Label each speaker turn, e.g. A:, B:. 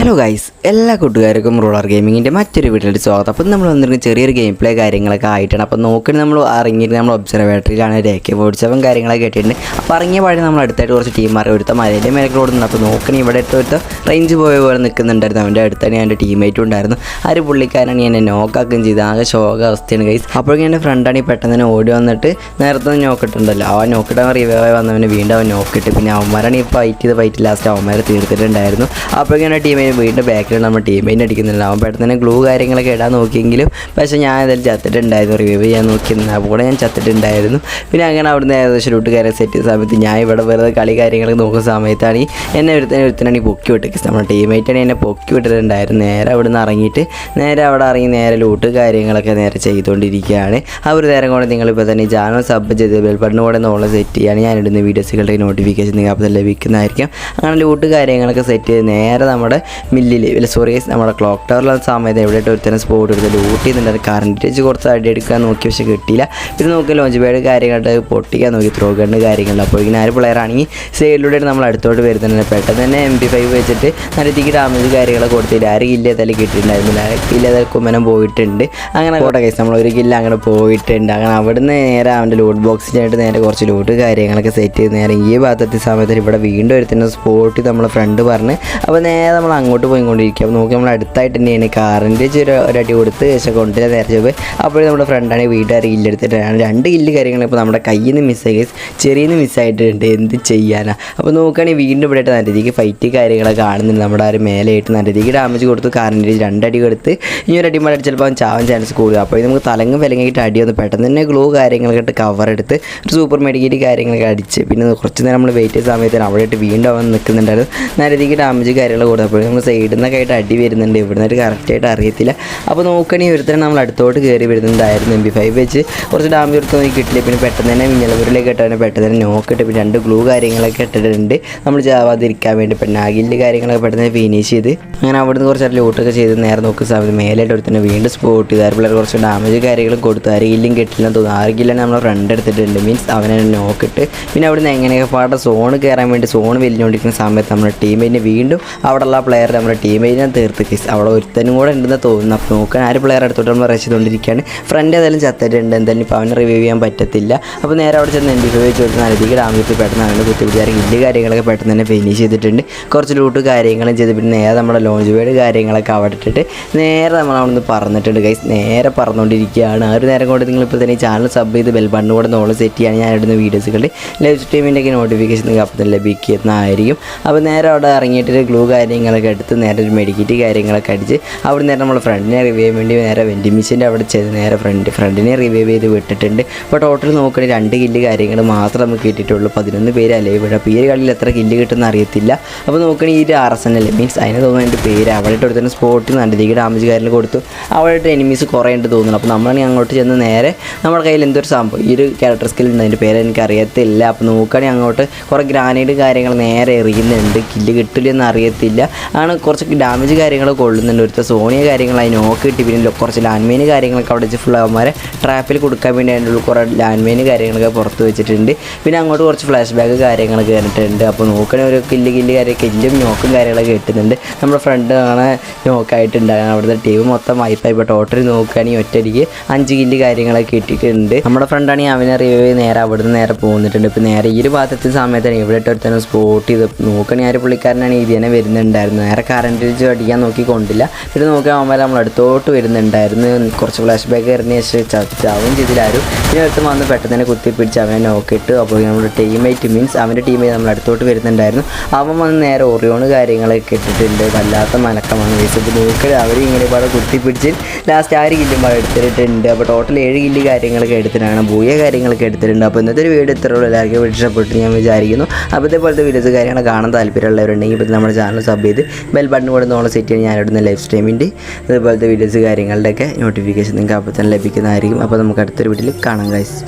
A: Hello guys എല്ലാ കൂട്ടുകാർക്കും ruler ഗെയിമിങ്ങിന്റെ മറ്റൊരു വീട്ടിലേക്ക് സ്വാഗതം. അപ്പം നമ്മൾ വന്നിരിക്കുന്ന ചെറിയൊരു ഗെയിം പ്ലേ കാര്യങ്ങളൊക്കെ ആയിട്ടാണ്. അപ്പോൾ നോക്കി നമ്മൾ ഇറങ്ങിയിട്ട് നമ്മൾ ഒബ്സർവേറ്ററിയിലാണ് രേഖ ഫോർട്ടി കാര്യങ്ങളൊക്കെ കേട്ടിട്ടുണ്ട്. അപ്പോൾ ഇറങ്ങിയ വഴി നമ്മൾ അടുത്തായിട്ട് കുറച്ച് ടീമാർ ഒരുത്ത മലേന്റെ മേലേക്ക് ഓടുന്നുണ്ട്. അപ്പോൾ നോക്കണി ഇവിടെ അടുത്ത് റേഞ്ച് പോയ പോലെ നിൽക്കുന്നുണ്ടായിരുന്നു. അവന്റെ അടുത്ത് തന്നെ എന്റെ ടീമേറ്റും ഉണ്ടായിരുന്നു. ആ ഒരു പുള്ളിക്കാരാണ് എന്നെ നോക്കാക്കുകയും ചെയ്ത്. ആകെ ശോക അവസ്ഥയാണ് ഗൈസ് അപ്പോഴേക്കും എന്റെ ഫ്രണ്ടാണ് ഈ പെട്ടെന്ന് തന്നെ ഓടി വന്നിട്ട് നേരത്തെ നോക്കിട്ടുണ്ടല്ലോ അവൻ നോക്കിട്ട് അവൻ റിവൈവ് വന്നവന് വീണ്ടും അവൻ നോക്കിയിട്ട് പിന്നെ അവന്മാരാണ് ഈ ഫൈറ്റ് ചെയ്ത് ഫൈറ്റ് ലാസ്റ്റ് അവന്മാരെ തീർത്തിട്ടുണ്ടായിരുന്നു. അപ്പോഴേക്കും എന്റെ ടീമിന് വീണ്ടും ബാക്കിൽ നമ്മൾ പെയിന്റ് അടിക്കുന്നുണ്ട്. അവൻ പെട്ടെന്ന് ഗ്ലൂ കാര്യങ്ങളൊക്കെ ഇടാൻ നോക്കിയെങ്കിലും പക്ഷേ ഞാൻ ഇതിൽ ചത്തിട്ടുണ്ടായിരുന്നു. റിവ്യൂ ചെയ്യാൻ നോക്കിയിരുന്നു അപ്പോൾ കൂടെ ഞാൻ ചത്തിട്ടുണ്ടായിരുന്നു. പിന്നെ അങ്ങനെ അവിടുന്ന് ഏകദേശം കൂട്ടുകാരെ സെറ്റ് ചെയ്ത സമയത്ത് ഞാൻ ഇവിടെ വെറുതെ കളി കാര്യങ്ങളൊക്കെ നോക്കുന്ന സമയത്താണ് ഈ എന്നെ ഒരുത്തനെ ഒരുത്തനാണ് ഈ പൊക്കി വിട്ടേക്ക് നമ്മുടെ ടീമേറ്റാണ് എന്നെ പൊക്കി വിട്ടിട്ടുണ്ടായിരുന്നു. നേരെ അവിടുന്ന് ഇറങ്ങിയിട്ട് നേരെ അവിടെ ഇറങ്ങി നേരെ ലൂട്ട് കാര്യങ്ങളൊക്കെ നേരെ ചെയ്തുകൊണ്ടിരിക്കുകയാണ്. ആ ഒരു നേരം കൊണ്ട് നിങ്ങളിപ്പോൾ തന്നെ ചാനൽ സബ് ചെയ്ത് ബെൽബട്ടൺ കൂടെ നോളെ സെറ്റ് ചെയ്യാണ് ഞാൻ ഇടുന്ന വീഡിയോസുകളുടെ നോട്ടിഫിക്കേഷൻ നിങ്ങൾക്ക് അപ്പോൾ ലഭിക്കുന്നതായിരിക്കും. അങ്ങനെ ലൂട്ട് കാര്യങ്ങളൊക്കെ സെറ്റ് ചെയ്ത് നേരെ നമ്മുടെ മില്ലിൽ ഇല്ല സോറി നമ്മുടെ ക്ലോക്ക് ടവറിലുള്ള സമയത്ത് എവിടെയായിട്ട് ഒരുത്തരം സ്പോട്ട് എടുത്ത് ലൂട്ട് ചെയ്യുന്നുണ്ട്. കറണ്ട് വെച്ച് കുറച്ച് അടി എടുക്കാൻ നോക്കി പക്ഷേ കിട്ടിയില്ല. പിന്നെ നോക്കി ലോഞ്ച് പേഡ് കാര്യങ്ങളായിട്ട് പൊട്ടിക്കാൻ നോക്കി ത്രോ ഗണ്ണ് കാര്യങ്ങളുണ്ട് അപ്പോൾ ഇങ്ങനെ ആര് പ്ലെയർ ആണെങ്കിൽ സൈഡിലൂടെ നമ്മൾ അടുത്തോട്ട് വരുന്നുണ്ട് പെട്ടെന്ന് തന്നെ എം പി ഫൈവ് വെച്ചിട്ട് നല്ല രീതിക്ക് ഡാമേജ് കാര്യങ്ങളൊക്കെ കൊടുത്തില്ല. ആര് കില്ല ഏതായാലും കിട്ടിയിട്ടുണ്ടായിരുന്നില്ല. കില്ല ഏതായാലും കുമ്മനം പോയിട്ടുണ്ട്. അങ്ങനെ കോട്ടെ കേസ് നമ്മളൊരു കില്ല അങ്ങനെ പോയിട്ടുണ്ട്. അങ്ങനെ അവിടുന്ന് നേരെ അവന്റെ ലൂട്ട് ബോക്സിനായിട്ട് നേരെ കുറച്ച് ലൂട്ട് കാര്യങ്ങളൊക്കെ സെറ്റ് ചെയ്ത് നേരെ ഈ ഭാഗത്തെത്തിയ സമയത്ത് ഇവിടെ വീണ്ടും ഒരുത്തുന്ന സ്പോട്ട് നമ്മളെ ഫ്രണ്ട് പറഞ്ഞ് അപ്പോൾ നേരെ നമ്മൾ അങ്ങോട്ട് പോയിക്കൊണ്ടിരിക്കുക അപ്പോൾ നോക്കി നമ്മൾ അടുത്തായിട്ട് തന്നെയാണ്. കാറിന്റെ ഒരു ഒരടി കൊടുത്ത് ശേഷം കൊണ്ടുവരാൻ നേരെ പോയി അപ്പോഴും നമ്മുടെ ഫ്രണ്ടാണ് വീട്ടുകാർ കില്ലെടുത്തിട്ടാണ് രണ്ട് കില്ല് കാര്യങ്ങൾ ഇപ്പോൾ നമ്മുടെ കയ്യിൽ നിന്ന് മിസ്സായി ചെറിയ മിസ്സായിട്ടുണ്ട് എന്ത് ചെയ്യാനാണ് അപ്പോൾ നോക്കുകയാണെങ്കിൽ വീണ്ടും ഇവിടെ നല്ല രീതിക്ക് ഫൈറ്റ് കാര്യങ്ങളൊക്കെ കാണുന്നുണ്ട്. നമ്മുടെ ആ ഒരു മേലെയായിട്ട് നല്ല രീതിക്ക് ഡാമേജ് കൊടുത്ത് കാറിന്റെ രണ്ടടി കൊടുത്ത് ഇനി ഒരു അടി മടി ചിലപ്പോൾ അവൻ ചാവാൻ ചാൻസ് കൂടുക. അപ്പോൾ നമുക്ക് തലങ്ങും വിലങ്ങിയിട്ട് അടി ഒന്ന് പെട്ടെന്ന് തന്നെ ഗ്ലൂ കാര്യങ്ങളൊക്കെ ഇട്ട് കവർ എടുത്ത് ഒരു സൂപ്പർ മെഡിക്കേറ്റ് കാര്യങ്ങളൊക്കെ അടിച്ച്. പിന്നെ കുറച്ച് നേരം നമ്മൾ വെയിറ്റ് ചെയ്ത സമയത്ത് അവിടെ ഇട്ട് വീണ്ടും അവൻ നിൽക്കുന്നുണ്ടായിരുന്നു നല്ല രീതിക്ക് ഡാമേജ് കാര്യങ്ങൾ കൊടുത്തപ്പോൾ നമ്മൾ സൈഡിൽ നിന്നൊക്കെ ആയിട്ട് അടി വരുന്നുണ്ട്. ഇവിടുന്ന് കറക്റ്റായിട്ട് അറിയത്തില്ല. അപ്പോൾ നോക്കണി ഒരുത്തരം നമ്മൾ അടുത്തോട്ട് കയറി വരുന്നുണ്ടായിരുന്നു എം ബി ഫൈവ് വെച്ച് കുറച്ച് ഡാമേജ് നോക്കി കിട്ടില്ല? പിന്നെ പെട്ടെന്ന് തന്നെ മിഞ്ഞലപുരിലേക്ക് ഇട്ടവനെ പെട്ടെന്ന് തന്നെ നോക്കിയിട്ട് പിന്നെ രണ്ട് ഗ്ലൂ കാര്യങ്ങളൊക്കെ ഇട്ടിട്ടുണ്ട്. നമ്മൾ ചാവാതിരിക്കാൻ വേണ്ടി പിന്നെ അകിൽ കാര്യങ്ങളൊക്കെ പെട്ടെന്ന് ഫിനിഷ് ചെയ്ത് അങ്ങനെ അവിടുന്ന് കുറച്ച് ലൂട്ടൊക്കെ ചെയ്ത് നേരെ നോക്കുന്ന സമയത്ത് മേലായിട്ട് ഒരുത്തന്നെ വീണ്ടും സ്പോട്ട് ചെയ്ത്. പിള്ളേർ കുറച്ച് ഡാമേജ് കാര്യങ്ങളും കൊടുത്ത്. ആരെങ്കിലും കിട്ടില്ലെന്ന് തോന്നുന്നു. ആരെങ്കിലും നമ്മളെ ഫ്രണ്ട് എടുത്തിട്ടുണ്ട്. മീൻസ് അവനെ നോക്കിട്ട് പിന്നെ അവിടുന്ന് എങ്ങനെയൊക്കെ പാടെ സോൺ കയറാൻ വേണ്ടി സോൺ വലിഞ്ഞുകൊണ്ടിരിക്കുന്ന സമയത്ത് നമ്മുടെ ടീമിനെ വീണ്ടും അവിടെയുള്ള പ്ലെയർ നമ്മുടെ ടീമിനെ തീർത്ത് കിസ് അവിടെ ഒരുത്തനും കൂടെ ഉണ്ടെന്ന് തോന്നുന്നു. അപ്പോൾ നോക്കാൻ ആര് പ്ലെയർ എടുത്തോട്ട് നമ്മൾ റഷ് ഫ്രണ്ട് ഏതായാലും ചത്തിട്ടുണ്ട്. എന്തായാലും ഇപ്പോൾ അവനെ റിവ്യൂ ചെയ്യാൻ പറ്റത്തില്ല. അപ്പോൾ നേരെ അവിടെ ചെന്ന് എന്റെ റിവ്യൂ ചോദിച്ചാൽ നല്ല നല്ലതിക്ക് ഡാമേജ് പെട്ടെന്ന് അവന്റെ കുത്തിപ്പിടിച്ചാൽ ഇല്ല കാര്യങ്ങളൊക്കെ പെട്ടെന്ന് തന്നെ ഫിനിഷ് ചെയ്തിട്ടുണ്ട്. കുറച്ച് ലൂട്ട് കാര്യങ്ങളും ചെയ്ത് പിന്നെ നേരെ നമ്മുടെ ലോഞ്ച് പേഡ് കാര്യങ്ങളൊക്കെ അവിടെ ഇട്ടിട്ട് നേരെ നമ്മൾ അവിടെ നിന്ന് പറന്നിട്ടുണ്ട് ഗൈസ് നേരെ പറഞ്ഞുകൊണ്ടിരിക്കുകയാണ് ആ ഒരു നേരം കൊണ്ട് നിങ്ങൾ ഇപ്പോൾ തന്നെ ചാനൽ സബ് ചെയ്ത് ബെൽ ബട്ടൺ കൂടെ നോൾ സെറ്റ് ചെയ്യാണ് ഞാൻ ഇടുന്ന വീഡിയോസുകളുടെ ലൈവ് സ്ട്രീമിന്റെ ഒക്കെ നോട്ടിഫിക്കേഷൻ നിങ്ങൾക്ക് തന്നെ ലഭിക്കുന്നതായിരിക്കും. അപ്പോൾ നേരെ അവിടെ ഇറങ്ങിയിട്ട് ഗ്ലൂ കാര്യങ്ങളൊക്കെ എടുത്ത് നേരെ ഒരു മെഡിക്കറ്റ് കാര്യങ്ങളൊക്കെ അടിച്ച് അവിടെ നേരെ നമ്മൾ ഫ്രണ്ടിനെ റിവ്യൂ ചെയ്യാൻ വേണ്ടി നേരെ വെന്റിമിഷന്റെ അവിടെ ചെയ്ത് നേരെ ഫ്രണ്ട് ഫ്രണ്ടിനെ റിവൈവ് ചെയ്ത് വിട്ടിട്ടുണ്ട്. അപ്പോൾ ടോട്ടൽ നോക്കണേ രണ്ട് കില്ല് കാര്യങ്ങൾ മാത്രം നമുക്ക് കിട്ടിയിട്ടുള്ളൂ. പതിനൊന്ന് പേര് അല്ലേ? ഇവിടെ അപ്പോൾ ഈ കളിയിൽ എത്ര കില്ല് കിട്ടുമെന്ന് അറിയത്തില്ല. അപ്പോൾ നോക്കണേ ഈ ഒരു ആർ എസ് എൻ അല്ലേ? മീൻസ് അതിന് തോന്നുന്നു എന്റെ പേര് അവിടെ ഇട്ട് കൊടുത്തതിന് സ്പോട്ടിൽ രീതിയിൽ ഡാമേജ് കാര്യങ്ങൾ കൊടുത്തു. അവിടെ എനിമീസ് കുറേ തോന്നുന്നു. അപ്പോൾ നമ്മളാണെങ്കിൽ അങ്ങോട്ട് ചെന്ന് നേരെ നമ്മുടെ കയ്യിൽ എന്തൊരു സംഭവം. ഈ ഒരു ക്യാരക്ടർ സ്കിൽ ഉണ്ട്? അതിന്റെ പേര് എനിക്ക് അറിയത്തില്ല. അപ്പോൾ നോക്കുകയാണെങ്കിൽ അങ്ങോട്ട് കുറേ ഗ്രാനൈഡ് കാര്യങ്ങൾ നേരെ എറിയുന്നുണ്ട്. കില്ല് കിട്ടില്ലെന്ന് അറിയത്തില്ല. ആണ് കുറച്ച് ഡാമേജ് കാര്യങ്ങൾ കൊള്ളുന്നുണ്ട് ഒരുത്ത സോണിയ കാര്യങ്ങൾ അതിന് നോക്കി കിട്ടി. പിന്നെ കുറച്ച് ലാൻഡ് കാര്യങ്ങളൊക്കെ അവിടെ വെച്ച് ഫുൾ അവന്മാരെ ട്രാപ്പിൽ കൊടുക്കാൻ വേണ്ടി അതിന്റെ ഉള്ളിൽ കുറേ ലാൻഡ് കാര്യങ്ങളൊക്കെ പുറത്ത് വെച്ചിട്ടുണ്ട്. പിന്നെ അങ്ങോട്ട് കുറച്ച് ഫ്ലാഷ് ബാക്ക് കാര്യങ്ങളൊക്കെ കയറിയിട്ടുണ്ട് അപ്പോൾ നോക്കണ ഒരു കില്ല് കില്ല് കാര്യം കില്ലും നോക്കും കാര്യങ്ങളൊക്കെ കിട്ടുന്നുണ്ട്. നമ്മുടെ ഫ്രണ്ട് ആണ് നോക്കായിട്ടുണ്ട് അവിടുത്തെ ടീം മൊത്തം വൈപ്പായി ഇപ്പോൾ ടോട്ടൽ നോക്കുകയാണെങ്കിൽ ഒറ്റയടിക്ക് അഞ്ച് കില്ല് കാര്യങ്ങളൊക്കെ കിട്ടിയിട്ടുണ്ട്. നമ്മുടെ ഫ്രണ്ടാണെങ്കിൽ അവനെ റിവൈവ് നേരെ അവിടുന്ന് നേരെ പോകുന്നിട്ടുണ്ട് ഇപ്പോൾ നേരെ ഈ ഒരു ഭാഗത്തെത്തിയ സമയത്താണ് ഇവിടെ ഇട്ടൊരുത്തന്നെ സ്പോട്ട് ചെയ്ത് നോക്കണേ ആ ഒരു പുള്ളിക്കാരനാണ് ഇതിനെ വരുന്നുണ്ടായിരുന്നത്. വരുന്നുണ്ടായിരുന്നു നേരെ കറണ്ട് വെച്ച് അടിക്കാൻ നോക്കി കൊണ്ടില്ല പിന്നെ നോക്കി അവന്മാർ നമ്മൾ അടുത്തോട്ട് വരുന്നുണ്ടായിരുന്നു. കുറച്ച് ഫ്ലാഷ് ബാക്ക് എറിഞ്ഞ ശേഷം ചാവും ചെയ്തില്ല ആരും. പിന്നെ അടുത്ത് വന്ന് പെട്ടെന്ന് തന്നെ കുത്തി പിടിച്ച് അവനെ നോക്കിയിട്ട് അപ്പോൾ നമ്മുടെ ടീമേറ്റ് മീൻസ് അവന്റെ ടീമേറ്റ് നമ്മൾ അടുത്തോട്ട് വരുന്നുണ്ടായിരുന്നു. അവൻ വന്ന് നേരെ ഒറിയോണ് കാര്യങ്ങളൊക്കെ ഇട്ടിട്ടുണ്ട്. വല്ലാത്ത മലക്കമാണ് വേസ്റ്റ് നോക്കി. അവർ ഇങ്ങനെ പാടെ കുത്തിപ്പിടിച്ച് ലാസ്റ്റ് ആറ് കില്ലും എടുത്തിട്ടുണ്ട്. അപ്പോൾ ടോട്ടൽ ഏഴ് കില്ല് കാര്യങ്ങളൊക്കെ എടുത്തിട്ടാണ് ഭൂയ കാര്യങ്ങളൊക്കെ എടുത്തിട്ടുണ്ട്. അപ്പോൾ ഇന്നത്തെ ഒരു വീഡിയോ ഇത്രയുള്ളൂ എല്ലാവർക്കും ഇഷ്ടപ്പെട്ടു ഞാൻ വിചാരിക്കുന്നു. അപ്പോൾ ഇതേപോലത്തെ വീഡിയോസ് കാര്യങ്ങൾ കാണാൻ താല്പര്യമുള്ളവരുണ്ടെങ്കിൽ ഇപ്പോൾ നമ്മുടെ ചാനൽ സബ് ചെയ്ത് ബെൽ ബട്ടൺ കൂടെ ഓൺ സെറ്റ് ചെയ്യാൻ ഇവിടുന്ന് ലൈവ് സ്ട്രീമിന്റെ അതുപോലത്തെ വീഡിയോസ് കാര്യങ്ങളുടെയൊക്കെ നോട്ടിഫിക്കേഷൻ നിങ്ങൾക്ക് അപ്പോൾ തന്നെ ലഭിക്കുന്നതായിരിക്കും. അപ്പോൾ നമുക്ക് അടുത്തൊരു വീട്ടിൽ കാണാം ഗൈസ്